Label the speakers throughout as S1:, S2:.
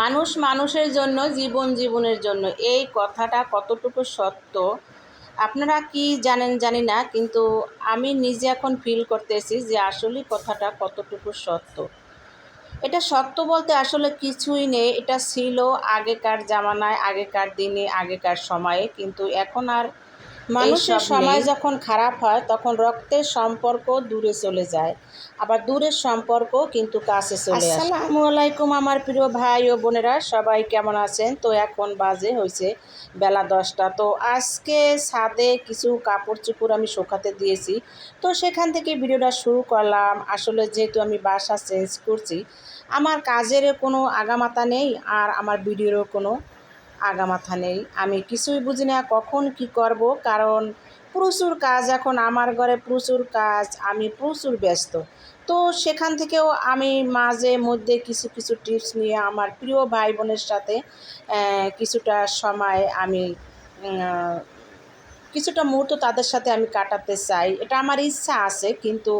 S1: মানুষ মানুষের জন্য, জীবন জীবনের জন্য। এই কথাটা কতটুকু সত্য? আপনারা কি জানেন, জানি না, কিন্তু আমি নিজে এখন ফিল করতেছি যে আসলে কথাটা কতটুকু সত্য। এটা সত্য বলতে আসলে কিছুই নেই। এটা ছিল আগেকার জামানায়, আগেকার দিনে, আগেকার সময়ে, কিন্তু এখন আর মানুষের সময় যখন খারাপ হয় তখন রক্তের সম্পর্ক দূরে চলে যায়। আবার দূরের সম্পর্ক কিন্তু কাছে চলে আসে। আসসালামু আলাইকুম আমার প্রিয় ভাই ও বোনেরা সবাই কেমন আছেন? তো এখন বাজে হয়েছে বেলা দশটা। তো আজকে ছাদে কিছু কাপড় চোপড় আমি শোকাতে দিয়েছি। তো সেখান থেকে ভিডিওটা শুরু করলাম। আসলে যেহেতু আমি বাসা চেঞ্জ করছি আমার কাজের কোনো আগামাতা নেই আর আমার ভিডিওরও কোনো আগামাথা নেই। আমি কিছুই বুঝি না কখন কি করব, কারণ প্রচুর কাজ এখন আমার ঘরে, প্রচুর কাজ, আমি প্রচুর ব্যস্ত। তো সেখান থেকেও আমি মাঝে মধ্যে কিছু কিছু টিপস নিয়ে আমার প্রিয় ভাই বোনের সাথে কিছুটা সময় আমি কিছুটা মুহূর্ত তাদের সাথে আমি কাটাতে চাই। এটা আমার ইচ্ছা আছে, কিন্তু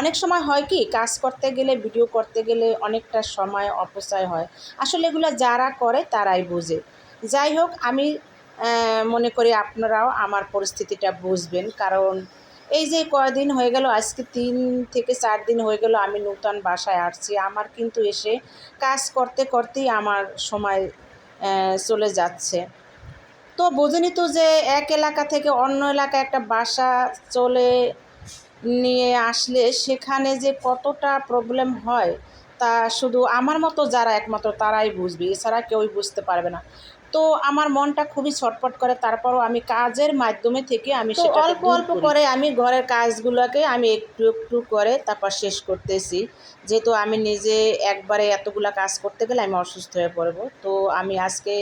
S1: অনেক সময় হয় কি, কাজ করতে গেলে ভিডিও করতে গেলে অনেকটা সময় অপচয় হয়। আসলে এগুলো যারা করে, তারাই বোঝে। যাই হোক, আমি মনে করি আপনারাও আমার পরিস্থিতিটা বুঝবেন। কারণ এই যে কয়দিন হয়ে গেল, আজকে তিন থেকে চার দিন হয়ে গেল আমি নূতন বাসায় আসছি। আমার কিন্তু এসে কাজ করতে করতেই আমার সময় চলে যাচ্ছে। তো বোঝেনি তো যে এক এলাকা থেকে অন্য এলাকায় একটা বাসা চলে নিয়ে আসলে সেখানে যে কতটা প্রবলেম হয়, তা শুধু আমার মতো যারা একমাত্র তারাই বুঝবে। এছাড়া কেউই বুঝতে পারবে না। তো আমার মনটা খুবই ছটফট করে তারপরও আমি কাজের মাধ্যমে থেকে আমি সেটা
S2: অল্প
S1: অল্প
S2: অল্প
S1: অল্প করে। আমি ঘরের কাজগুলোকে আমি একটু একটু করে তারপর শেষ করতেছি। যেহেতু আমি নিজে একবারে এতগুলা কাজ করতে গেলে আমি অসুস্থ হয়ে পড়ব। তো আমি আজকে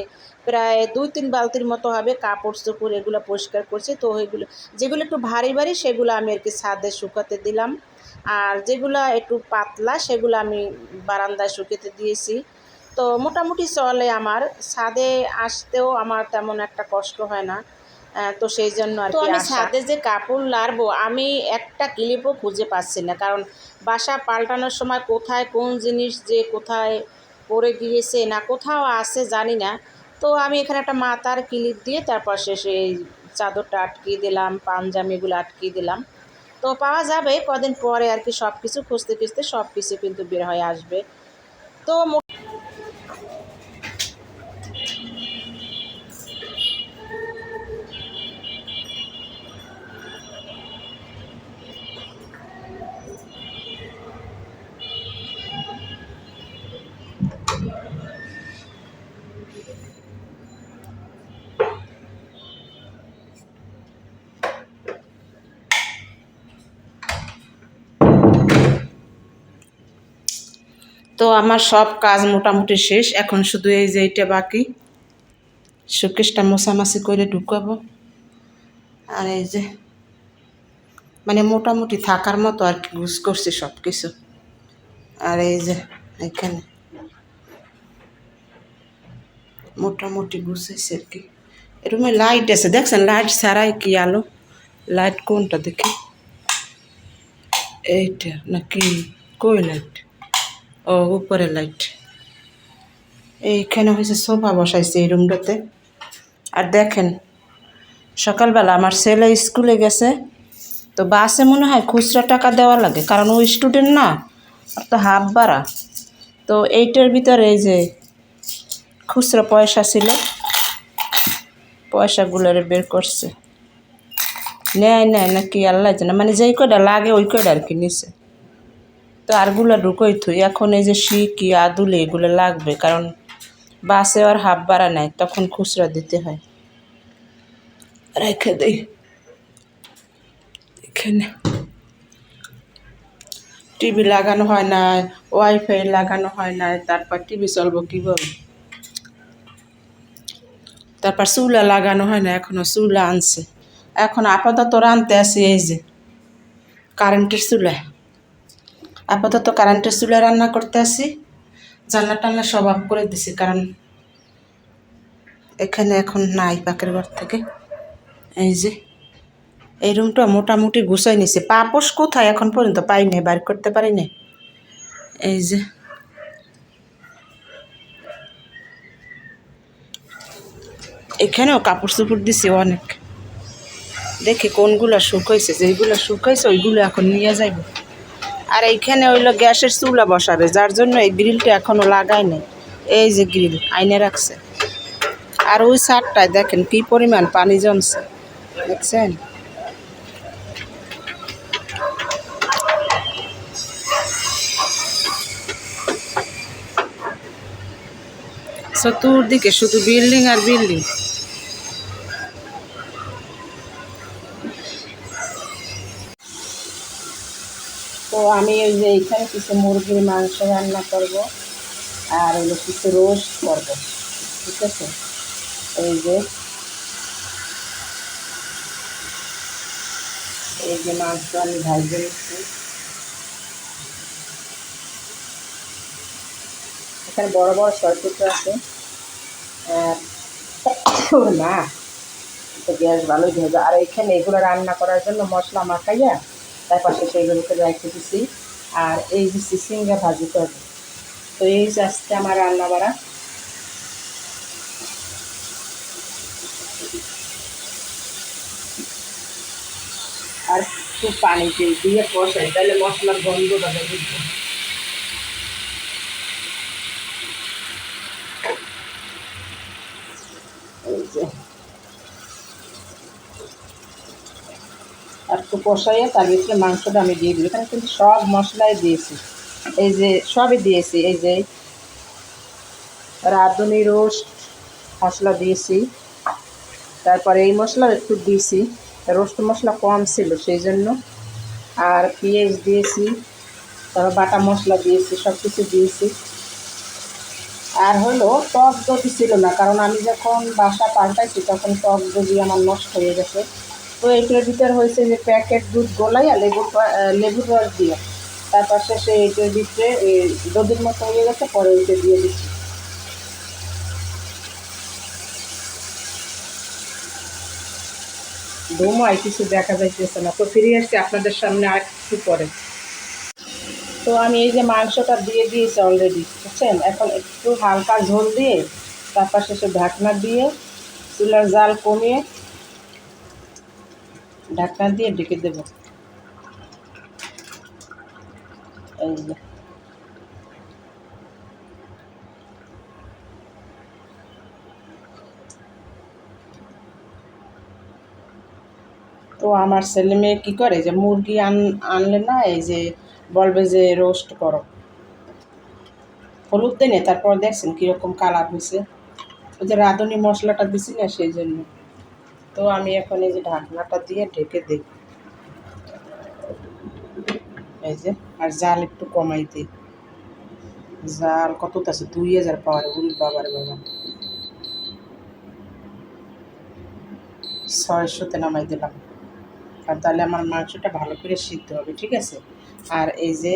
S1: প্রায় দুই তিন বালতির মতো হবে কাপড় চোপড় এগুলো পরিষ্কার করছি। তো ওইগুলো যেগুলো একটু ভারী ভারী সেগুলো আমি আর কি ছাদে শুকাতে দিলাম। আর যেগুলো একটু পাতলা সেগুলো আমি বারান্দায় শুকাতে দিয়েছি। তো মোটামুটি চলে আমার। ছাদে আসতেও আমার তেমন একটা কষ্ট হয় না তো সেই জন্য আর
S2: আমি।
S1: ছাদে যে কাপড় লারবো আমি একটা ক্লিপও খুঁজে পাচ্ছি না কারণ বাসা পাল্টানোর সময় কোথায় কোন জিনিস যে কোথায় পড়ে গিয়েছে না কোথাও আছে জানি না। তো আমি এখানে একটা মাথার ক্লিপ দিয়ে তারপর শেষে এই চাদরটা আটকিয়ে দিলাম পাঞ্জামিগুলো আটকিয়ে দিলাম। তো পাওয়া যাবে কদিন পরে আর কি সব কিছু খুঁজতে খুঁজতে সব কিছু কিন্তু বের হয়ে আসবে। তো তো আমার সব কাজ মোটামুটি শেষ। এখন শুধু এই যে এইটা বাকি। শোকেসটা মশামাছি করে ঢুকাবো। আর এই যে মানে মোটামুটি থাকার মতো আর কি গুছ করছি সব কিছু আর এই যে, এখানে মোটামুটি গুছাইছে আর কি। রুমে লাইট আছে। দেখছেন লাইট ছাড়াই কি আলো? লাইট কোনটা দেখি? এইটা নাকি কই লাইট ও উপরে লাইট এইখানে হয়েছে সোফা বসাইছে এই রুমটাতে আর দেখেন, সকালবেলা আমার ছেলে স্কুলে গেছে, তো বাসে মনে হয় খুচরা টাকা দেওয়া লাগে, কারণ ও স্টুডেন্ট না, আর তো হাফ বাড়া তো এইটার ভিতরে এই যে খুচরা পয়সা ছিল, পয়সাগুলোরে বের করছে। নেয় নেয়, নাকি আল্লাহ জানে মানে যেই কয়টা লাগে ওই কয়টা আর কি নিছে। তো আরগুলো ঢুকোই থুই। এখন এই যে শিকি, আদুলে এগুলো লাগবে, কারণ বাসে আর হাফ বাড়া নেয় তখন খুচরা দিতে হয়। রেখে দিই। এখানে টিভি লাগানো হয় না ওয়াইফাই লাগানো হয় না তারপর টিভি চলবো কীভাবে? তারপর চুলা লাগানো হয় না এখনও চুলা আনছে। এখন আপাতত রানতে আসি এই যে, কারেন্টের চুলায়। আপাতত কারেন্টের চুলায় রান্না করতে আসি জানলা টান্না সব অফ করে দিছি, কারণ এখানে এখন নাই পাকের ঘর থেকে। এই যে, এই রুমটা মোটামুটি গুছাই নিছে। পাপোশ কোথায় এখন পর্যন্ত পাই নাই বাইর করতে পারি নাই এই যে, এখানেও কাপড় চোপড় দিছি অনেক। দেখি কোনগুলো শুকাইছে, যেইগুলো শুকাইছে ওইগুলো এখন নিয়ে যাইব। আর এইখানে হইল গ্যাসের চুলা বসাবে, যার জন্য এই গ্রিলটা এখনও লাগাই নাই। এই যে গ্রিল, আইনে রাখছে। আর ওই সারটায় দেখেন কি পরিমাণ পানি জমছে, দেখছেন? চতুর্দিকে শুধু বিল্ডিং আর বিল্ডিং। আমি ওই যে এখানে কিছু মুরগির মাংস রান্না করব আর হলো কিছু রোস্ট করব, ঠিক আছে? এই যে এই যে মাংস আমি ভাজতে নিচ্ছি। এখানে বড় বড় সরকুটো আছে। আর তো গ্যাস ভালোই ভেজা আর এখানে এগুলো রান্না করার জন্য মশলা মাখাইয়া তার পাশে সেইগুলোকে রাখতে দিছি। আর এই যে সিঙ্গা ভাজি করব। তো এই আজকে আমার রান্না বাড়া আর খুব পানি দিয়ে দিয়ে কষাই, তাহলে মশলার বেরোবে এই যে আর একটু কষাইয়ে তার ভিতরে মাংসটা আমি দিয়ে দিই এখানে কিন্তু সব মশলাই দিয়েছি। এই যে সবই দিয়েছি, এই যে রাঁধুনি রোস্ট মশলা দিয়েছি। তারপরে এই মশলা একটু দিয়েছি। রোস্ট মশলা কম ছিল সেই জন্য। আর পেঁয়াজ দিয়েছি, তারপর বাটা মশলা দিয়েছি সব কিছু দিয়েছি। আর হলো টক দধি ছিল না, কারণ আমি যখন বাসা পাল্টাইছি তখন টক দধি আমার নষ্ট হয়ে গেছে। তো এইটার ভিতর হয়েছে যে প্যাকেট দুধ গোলাইয়া আহ, লেবুর রস দিয়ে। তারপর শেষে এইটার ভিতরে দধির মতো হয়ে গেছে পরে ওইটা দিয়ে দিচ্ছি। ধুমায় কিছু দেখা যাইতেছে না। তো ফিরে আসছি আপনাদের সামনে আর একটু পরে। তো আমি এই যে মাংসটা দিয়ে দিয়েছি অলরেডি বুঝছেন? এখন একটু হালকা ঝোল দিয়ে তারপর শেষে ঢাকনা দিয়ে চুলার জাল কমিয়ে ঢাকনা দিয়ে ঢেকে দেব। তো আমার ছেলে মেয়ে কী করে? যে মুরগি আন আনলে না, এই যে বলবে যে রোস্ট করো। হলুদ দেনে তারপর দেখছেন কীরকম কালার হয়েছে। ওই যে রাঁধুনি মশলাটা দিছি না, সেই জন্য। তো আমি এখন এই যে ঢাকনাটা দিয়ে ঢেকে দিই। এই যে, আর জাল একটু কমাই দিই। জাল কত আছে? দুই হাজার পাওয়ার, উল বাবার বাবা। ছয়শোতে নামাই দিলাম। আর তাহলে আমার মাংসটা ভালো করে সিদ্ধ হবে, ঠিক আছে? আর এই যে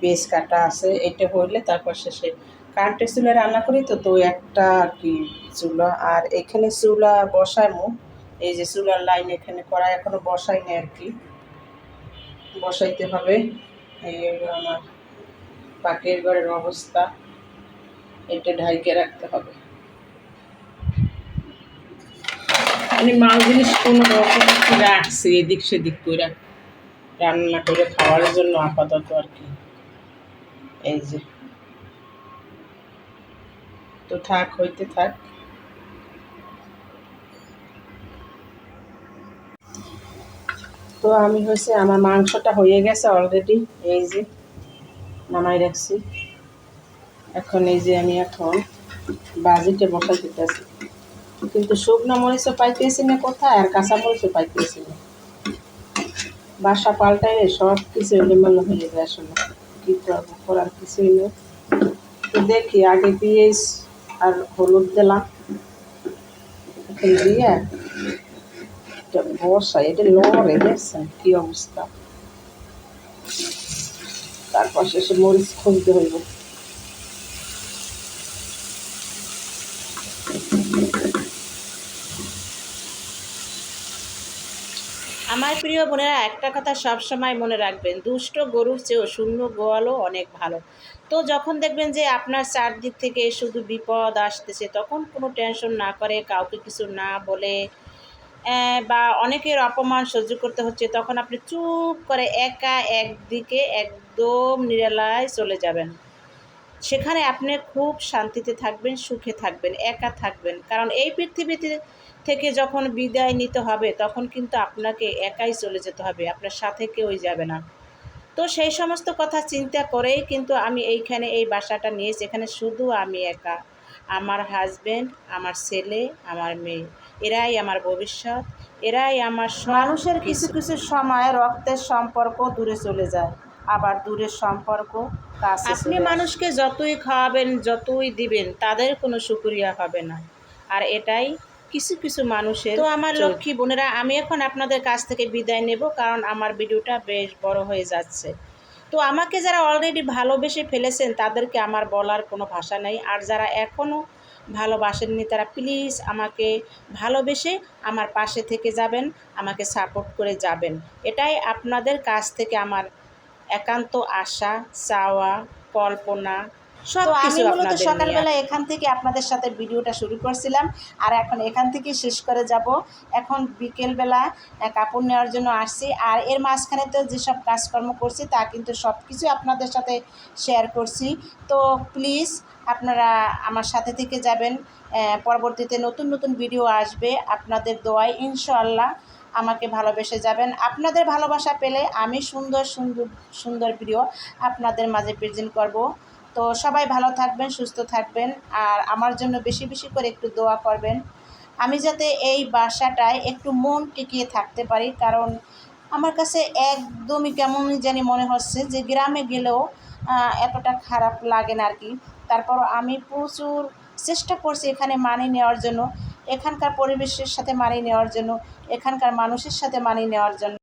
S1: পেঁয়াজ কাটা আছে, এটা হইলে তারপর শেষে কারেন্টের চুলা রান্না করি তো তো একটা আর কি চুলা। আর এখানে চুলা মুখ এই যে চুলার লাইন এখানে করা, এখনও বসাই নাই আর কি। বসাইতে হবে। এই আমার পাকের ঘরের অবস্থা। এটা ঢাইকে রাখতে হবে। আমি মাল জিনিস কোনো রকম রাখছি, এদিক সেদিক করে রান্না করে খাওয়ার জন্য আপাতত আর কি। এই যে। তো থাক, হইতে থাক। তো আমি হয়েছে আমার মাংসটা হয়ে গেছে অলরেডি এই যে নামাই রাখছি। এখন এই যে আমি এখন বাজিতে বসাই দিতেছি। কিন্তু শুকনো মরিচও পাইতেছি না কোথায়, আর কাঁচা মরিচও পাইতেছি না। বাসা পাল্টাইলে সব কিছু এলোমেলো হয়ে যায় আসলে। কী করব, করার কিছুই নেই। তো দেখি, আগে পেঁয়াজ আর হলুদ দিলাম এখন দিয়ে এটা বসা এটা লড়ে দেখছেন কী অবস্থা তারপর শেষে মরিচ খুঁজতে হইব আমার প্রিয় বোনেরা, একটা কথা সবসময় মনে রাখবেন, দুষ্ট গরুর চেয়েও শূন্য গোয়ালও অনেক ভালো। তো যখন দেখবেন যে আপনার চারদিক থেকে শুধু বিপদ আসতেছে, তখন কোনো টেনশন না করে, কাউকে কিছু না বলে বা অনেকের অপমান সহ্য করতে হচ্ছে, তখন আপনি চুপ করে একা একদিকে একদম নিরালায় চলে যাবেন। সেখানে আপনি খুব শান্তিতে থাকবেন সুখে থাকবেন একা থাকবেন। কারণ এই পৃথিবীতে থেকে যখন বিদায় নিতে হবে তখন কিন্তু আপনাকে একাই চলে যেতে হবে আপনার সাথে কেউই যাবে না। তো সেই সমস্ত কথা চিন্তা করেই কিন্তু আমি এইখানে এই বাসাটা নিয়েছি এখানে শুধু আমি একা। আমার হাজব্যান্ড আমার ছেলে আমার মেয়ে এরাই আমার ভবিষ্যৎ এরাই আমার মানুষের কিছু। কিছু সময় রক্তের সম্পর্ক দূরে চলে যায়। আবার দূরের সম্পর্ক কাছে আপনি মানুষকে যতই খাওয়াবেন যতই দিবেন তাদের কোনো সুক্রিয়া হবে না। আর এটাই কিছু কিছু মানুষের তো আমার লক্ষ্মী বোনেরা আমি এখন আপনাদের কাছ থেকে বিদায় নেব কারণ আমার ভিডিওটা বেশ বড় হয়ে যাচ্ছে। তো আমাকে যারা অলরেডি ভালোবেসে ফেলেছেন তাদেরকে আমার বলার কোনো ভাষা নেই। আর যারা এখনও ভালোবাসেননি তারা প্লিজ আমাকে ভালোবেসে আমার পাশে থেকে যাবেন আমাকে সাপোর্ট করে যাবেন। এটাই আপনাদের কাছ থেকে আমার একান্ত আশা চাওয়া কল্পনা সব কিছু মূলত সকালবেলা এখান থেকে আপনাদের সাথে ভিডিওটা শুরু করছিলাম আর এখন এখান থেকে শেষ করে যাব। এখন বিকেলবেলা কাপড় নেওয়ার জন্য আসছি আর এর মাঝখানে তো যেসব কাজকর্ম করছি তা কিন্তু সব কিছু আপনাদের সাথে শেয়ার করছি। তো প্লিজ আপনারা আমার সাথে থেকে যাবেন পরবর্তীতে নতুন নতুন ভিডিও আসবে। আপনাদের দোয়ায় ইনশাআল্লাহ আমাকে ভালোবেসে যাবেন। আপনাদের ভালোবাসা পেলে আমি সুন্দর সুন্দর সুন্দর প্রিয় আপনাদের মাঝে প্রেজেন্ট করব। তো সবাই ভালো থাকবেন, সুস্থ থাকবেন, আর আমার জন্য বেশি বেশি করে একটু দোয়া করবেন। আমি যাতে এই বাসাটায় একটু মন টিকিয়ে থাকতে পারি, কারণ আমার কাছে একদমই কেমন জানি মনে হচ্ছে যে গ্রামে গেলেও এতটা খারাপ লাগে না আর কি। তারপর আমি প্রচুর চেষ্টা করছি এখানে মানিয়ে নেওয়ার জন্য। এখানকার পরিবেশের সাথে মানিয়ে নেওয়ার জন্য এখানকার মানুষের সাথে মানিয়ে নেওয়ার জন্য।